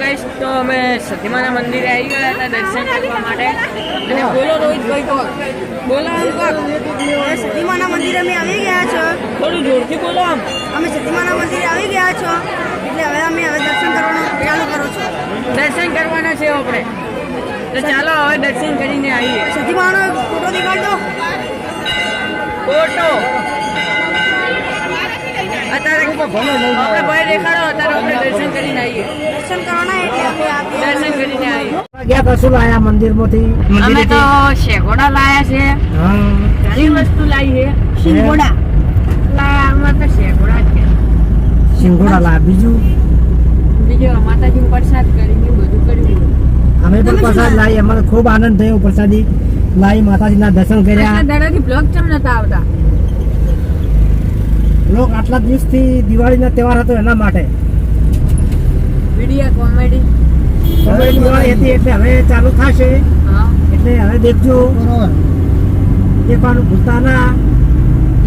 Guys તો અમે સતીમાના મંદિરે આવી ગયા હતા દર્શન કરવા માટે. અને બોલો રોહિતભાઈ તો બોલો આમ સતીમાના મંદિરે અમે આવી ગયા છો. થોડું જોરથી બોલો આમ. અમે સતીમાના મંદિરે આવી ગયા છો. એટલે હવે અમે હવે દર્શન કરવાનું ચાલુ કરો છો. દર્શન કરવાના છે આપણે. તો ચાલો હવે દર્શન કરીને આવીએ. સતીમાનો ફોટો દેખાડજો ફોટો. આપણે ભાઈ દેખાડો અત્યારે આપણે દર્શન કરીને આવીએ. દર્શન કરવાના એટલે અમે દર્શન કરીને આવીએ. ગયા તો લાયા મંદિર અમે તો શેગોડા લાયા છે. ઘણી વસ્તુ લાવી છે. શિંગોડા લાયા અમે તો શેગોડા છે સિંગોડા લાયા. બીજું? બીજું માતાજીનો પ્રસાદ કરીને બધું કર્યું. અમે પણ પ્રસાદ લાવી અમારે ખૂબ આનંદ થયો પ્રસાદી. લાવી માતાજીના દર્શન કર્યા. દાડાથી બ્લોગ ચમ નતા આવતા? લોક આટલા દિવસથી દિવાળીનો તહેવાર હતો એના માટે. વિડિયા કોમેડી. કોમેડી દિવાળી હતી એટલે હવે ચાલુ થશે. એટલે હવે દેખજો. દેખવાનું ભૂલતા ના.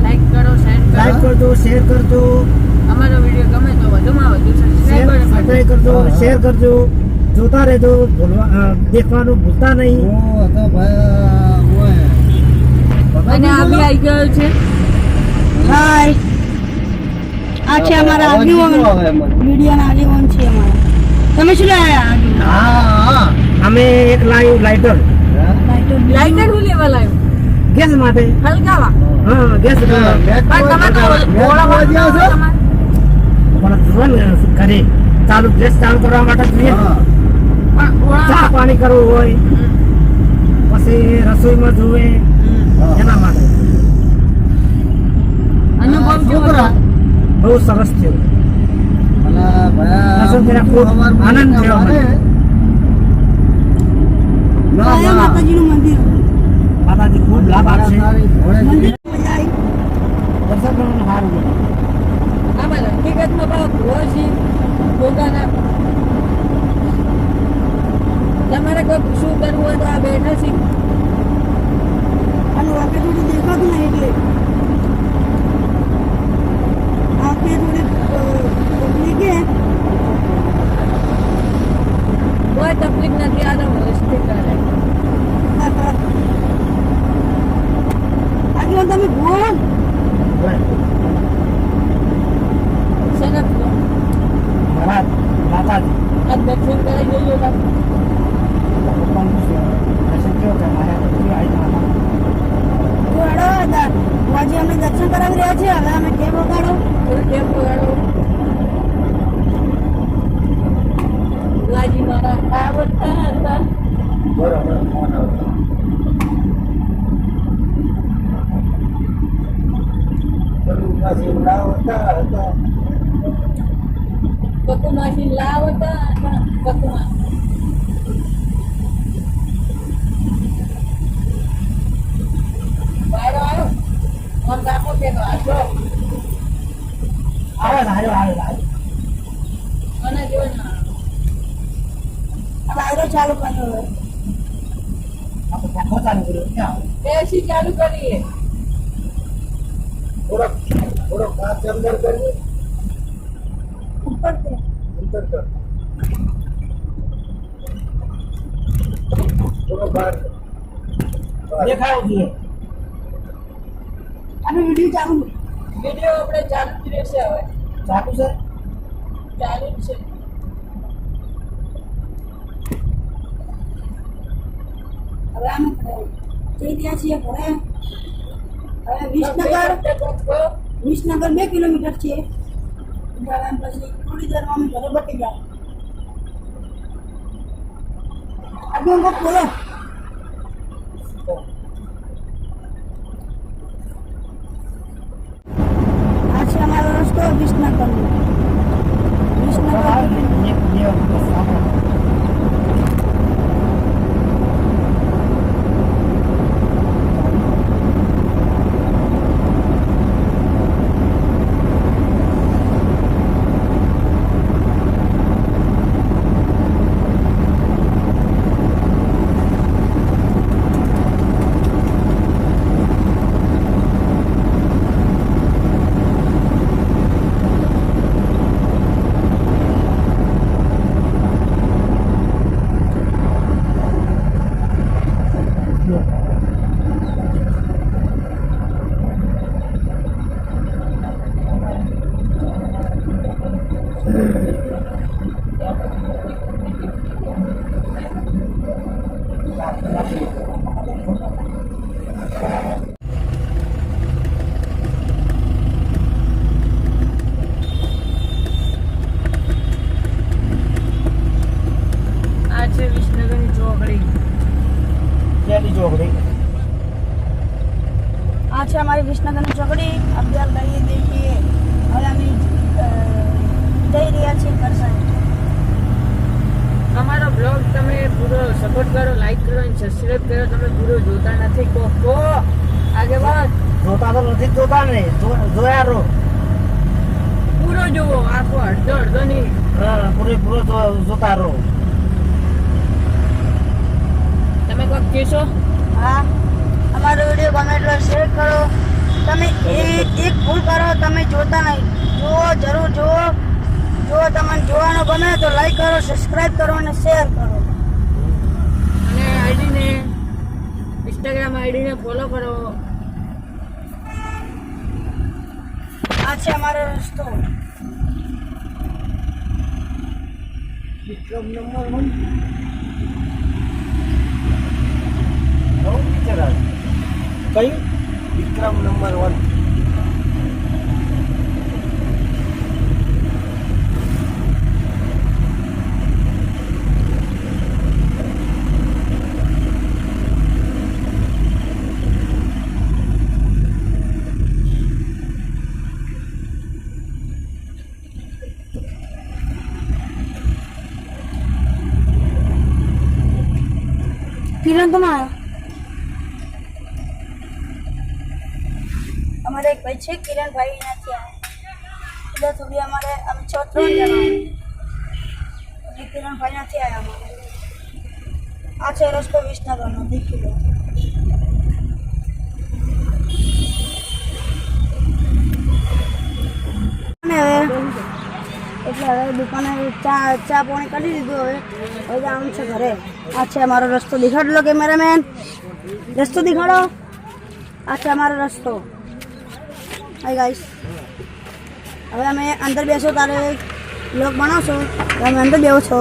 લાઈક કરો શેર લાઈક કરજો શેર કરજો. અમારો વીડિયો ગમે તો વધુમાં વધુ સબસ્ક્રાઇબ કરજો શેર કરજો. જોતા રહેજો ભૂલવા દેખવાનું ભૂલતા નહીં. અને આગળ આવી ગયો છે. હાય આ છે અમારા આગેવાન મીડિયાના આગેવાન છે અમારા. તમે શું લાયા અમે એક લાવ્યું લાઇટર લાઈટર. હું લેવા લાવ્યો ગેસ માટે. હલકાવા હા ગેસ પણ તમે તો ઓળા પણ જુઓ ને ચાલુ ગેસ ચાલુ કરવા માટે જોઈએ. ચા પાણી કરવું હોય પછી રસોઈમાં જોવે એના માટે. અનુભવ હતો? બહુ સરસ થયું. આનંદ થયો માતાજીનું મંદિર. માતાજી ખૂબ લાભ આપશે. મંદિર મજા આવી દર્શન કરવાનું સારું છે. આમાં હકીકતમાં છે ભોગાના તમારે કોઈ શું કરવું હોય તો આ બેઠા છે અને વાકે થોડું દેખાતું નહીં એટલે આંખે થોડી પબ્લિક હે કોઈ તકલીફ નથી આ તો વ્યવસ્થિત કરે આગળ તમે ભૂવો શેના ભૂવો? મહારાજ માતાજી આ દર્શન કરી જઈએ તો ભગવાનનું દર્શન કેવો કે મારા પૃથ્વી આવી માતા તો હેડો હતા આજે અમે દર્શન કરાવી રહ્યા છીએ હવે અમે ટેપ વગાડો ટેપ વગાડો લાજી મારા આવડતા હતા હતા પકુમા વાયરો આવ્યો મન જો ના વાયરો ચાલુ કર્યો આપણે ચાલુ ચાલુ કરીએ થોડોક થોડોક કાચ અંદર કરીએ ઉપર તે અંદર કર થોડો બહાર દેખાડવું જોઈએ અને વીડિયો ચાલુ વીડિયો આપણે ચાલુ જ રહેશે હવે ચાકુ છે ચાલુ જ છે હવે અમે જઈ રહ્યા છીએ ઘરે હવે વિસનગર વિસનગર બે કિલોમીટર છે એમ પછી થોડી દેરમાં અમે ઘરે જાય આગળ કોક બોલો ક્યાંની ચોકડી. આ છે અમારી વિસનગરની ચોકડી. અભ્યાસ કરીએ દેખીએ. હવે અમે જઈ રહ્યા છીએ કરસાઈ અમારો બ્લોગ તમે પૂરો સપોર્ટ કરો લાઈક કરો અને સબસ્ક્રાઇબ કરો. તમે પૂરો જોતા નથી કો કો. આગે વાત જોતા તો નથી જોતા ને જોયા રહો. પૂરો જોવો આખો અડધો અડધો નહીં પૂરેપૂરો જોતા રહો. તમે કોઈક કહેશો? હા અમારો વીડિયો ગમે એટલો શેર કરો. તમે એક એક ભૂલ કરો તમે જોતા નહીં. જુઓ જરૂર જુઓ. જો તમને જોવાનું ગમે તો લાઈક કરો સબસ્ક્રાઇબ કરો અને શેર કરો. અને આઈડીને ઇન્સ્ટાગ્રામ આઈડીને ફોલો કરો. આ છે અમારો રસ્તો. વિક્રમ નંબર વન નવું પિક્ચર આવે કયું વિક્રમ નંબર વન કિરણ તો ના આવ્યો અમારે એક ભાઈ છે કિરણભાઈ નથી આવ્યા એટલે થોડી અમારે અમે છ ત્રણ જણા એટલે કિરણભાઈ નથી આવ્યા અમારે આ છે રસ્તો વિસનગરનો દેખી લો અને હવે એટલે હવે દુકાને ચા ચા પાણી કરી દીધું હવે. હવે જવાનું છે ઘરે. આ છે અમારો રસ્તો. દેખાડો લો કેમેરામેન. રસ્તો દેખાડો. આ છે અમારો રસ્તો. હાય ગાઈસ હવે અમે અંદર બેસો તારે લોક બનાવશો? તમે અમે અંદર બેસો છો.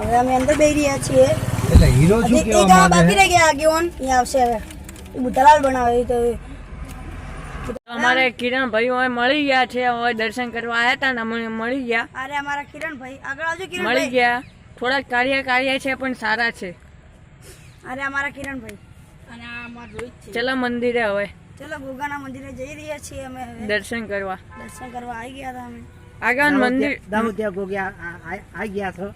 હવે અમે અંદર બેહી રહ્યા છીએ. એટલે હીરો બાકી રહી ગયા આગેવાન. અહીંયા આવશે હવે. એ બનાવે તો અમારે કિરણ ભાઈ હવે મળી ગયા છે. હવે દર્શન કરવા આવ્યા હતા ને અમને મળી ગયા. અરે અમારા કિરણભાઈ. આગળ આવજો મળી ગયા. થોડાક કાર્ય કાર્ય છે પણ સારા છે. અરે અમારા કિરણભાઈ. અને આ અમારા રોહિત છે. ચલો મંદિરે હવે. ચલો ગોગાના મંદિરે જઈ રહ્યા છીએ અમે હવે. દર્શન કરવા. દર્શન કરવા આવી ગયા હતા અમે. આગળ મંદિર દામોદિયા ગોગ્યા આવી ગયા છો.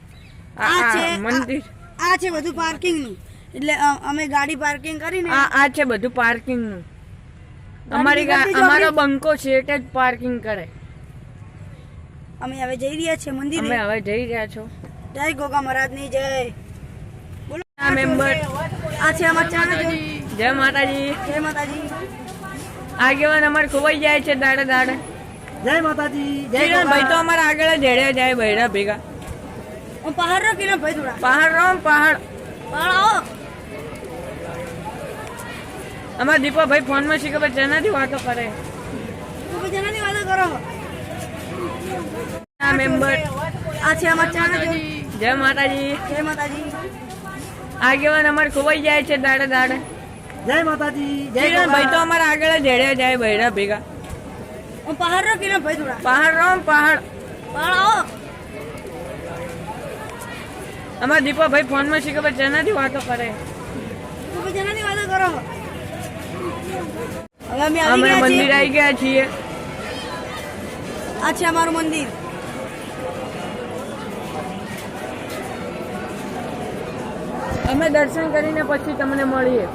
આ આ આ છે મંદિર. આ છે બધું પાર્કિંગનું એટલે અ, અમે ગાડી પાર્કિંગ કરીને આ આ છે બધું પાર્કિંગનું અમારી ગા- ગાડી અમારો બંકો છે એટલે જ પાર્કિંગ કરે. અમે હવે જઈ રહ્યા છીએ અમે મંદિરે હવે જઈ રહ્યા છો. જય ગોગા મહારાજની જય. આ મેમ્બર આ છે અમાર ચાણક્ય. જય માતાજી. જય માતાજી. આગેવાન અમારે ખોવાઈ જાય છે દાડે દાડે. જય માતાજી જય કિરણ ભાઈ તો અમારા આગળ જ હેડ્યા જાય બૈરા ભેગા. હું પહાડ રો કિરણ ભાઈ થોડા? પહાડ રો પહાડ. પહાડ આવો. અમારા દીપાભાઈ ફોનમાં શીખે ભાઈ જેનાથી વાતો કરે. તો વાતો કરો? આ મેમ્બર આ છે અમાર જય માતાજી. જય માતાજી. આગેવાન અમારે ખોવાઈ જાય છે દાડે દાડે. જય માતાજી જય કિરણ ભાઈ તો અમારા આગળ જ હેડ્યા જાય બૈરા ભેગા. હું પહાડ રો કિરણ ભાઈ થોડા પહાડ રો પહાડ. પહાડ આવો. અમારા દીપાભાઈ ફોનમાં શીખે ભાઈ જેનાથી વાતો કરે. જેનાથી વાતો કરો. હવે અમે મંદિર આવી ગયા છીએ. આ છે અમારું મંદિર. અમે દર્શન કરીને પછી તમને મળીએ.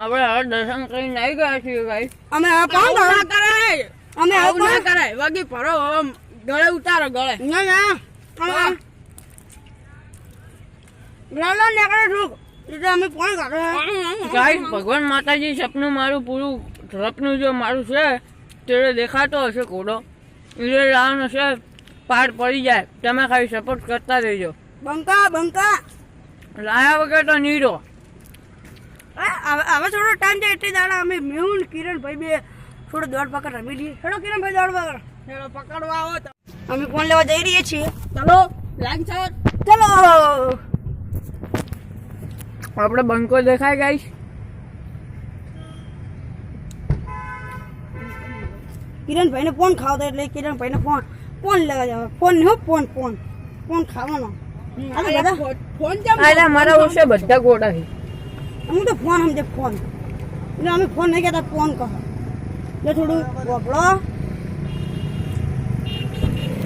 આપણે હવે દર્શન કરીને આવી ગયા છીએ ભાઈ. અમે આવું કરાય. અમે આવું ના કરાય. વગી ભરો હવે ગળે ઉતારો ગળે. ના ના. અમે નીકળે ઠૂક. એટલે અમે કોણ ગાઈસ ભગવાન માતાજી સપનું મારું પૂરું સપનું જો મારું છે તે દેખાતો હશે ઘોડો. ઈરે લાવનો છે પાર પડી જાય. તમે ખાલી સપોર્ટ કરતા રહેજો. બંકા બંકા. લાયા વગર તો નીરો. હવે હવે થોડો ટાઈમ છે એટલે દાડા અમે મેહુલ કિરણભાઈ બે થોડો દોડ પકડ રમી લઈએ. હેડો કિરણભાઈ દોડ પકડ. હેડો પકડવા આવો તો. અમે ફોન લેવા જઈ રહીએ છીએ. ચલો લાઈન સર ચલો. આપણે બંકો દેખાય ગાઈશ કિરણભાઈને ફોન ખાવતો એટલે કિરણભાઈને ફોન ફોન લેવા જવા. ફોન નહીં ફોન ફોન. ફોન ખાવાનો. અરે મારા વર્ષે બધા ગોડા છે. હું તો ફોન સમજે ફોન. એટલે અમે ફોન નહીં કહેતા ફોન કહો એટલે થોડું વાપરો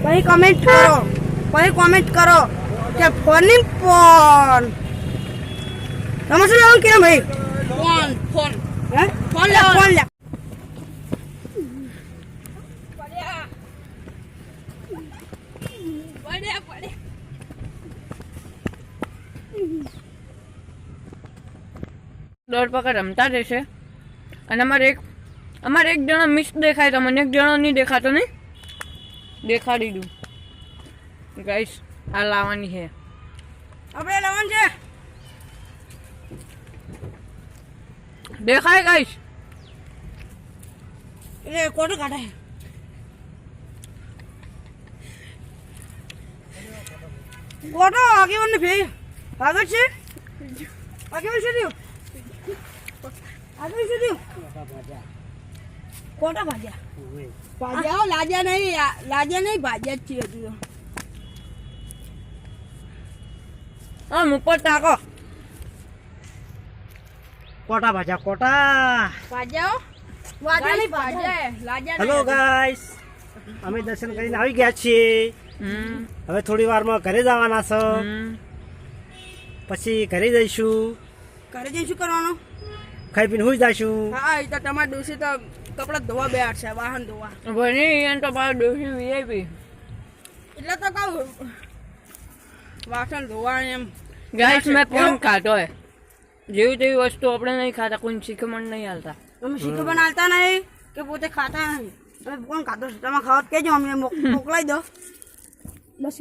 પછી કમેન્ટ કરો. પછી કોમેન્ટ કરો કે ફોનની ફોન. તમે શું લેવાનું કિરણ ભાઈ? Phone phone. હે? ફોન લે ફોન લે. દોડ પકડ રમતા રહેશે અને અમારે એક અમારે એક જણા મિસ દેખાય તો મને એક જણો નહીં દેખાતો નહીં દેખાડી દઉં. ગાઈશ આ લાવવાની છે. આપણે લાવવાની છે? દેખાય ગાઈશ એટલે કોટો કાઢે? કોટો આગેવાન ને આગળ છે? આગેવાન છે થયું આગળ છે થયું? કોટા ભાજ્યા ભાજ્યા લાજ્યા નહીં લાજ્યા નહીં ભાજ્યા જ છીએ હજુ. તો આમ તાકો કોટા ભાજા કોટા? ભાજ્યા હો? વાજ્યા નહીં. હેલો ગાઈસ અમે દર્શન કરીને આવી ગયા છીએ. હવે થોડી વારમાં ઘરે જવાના છો. પછી ઘરે જઈશું. ઘરે જઈશું કરવાનું? ખાઈ પીને હોઈ જશું. હા એ તો તમારા ડોસી તો કપડાં ધોવા બે છે વાહન ધોવા. ભણી એને તો મારા ડોસી વીઆઈપી એટલે તો કહું વાસણ ધોવા એમ. ગાઈસ મેં કોણ ખાતો હે જેવી તેવી વસ્તુ આપણે નહીં ખાતા કોઈ શીખમણ નહીં હાલતા. અમે શીખમણ હાલતા નહીં કે પોતે ખાતા નહીં? અમે કોણ ખાતો છે? તમે ખાવા તો કહેજો અમને મોક- મોકલાઈ દો. બસ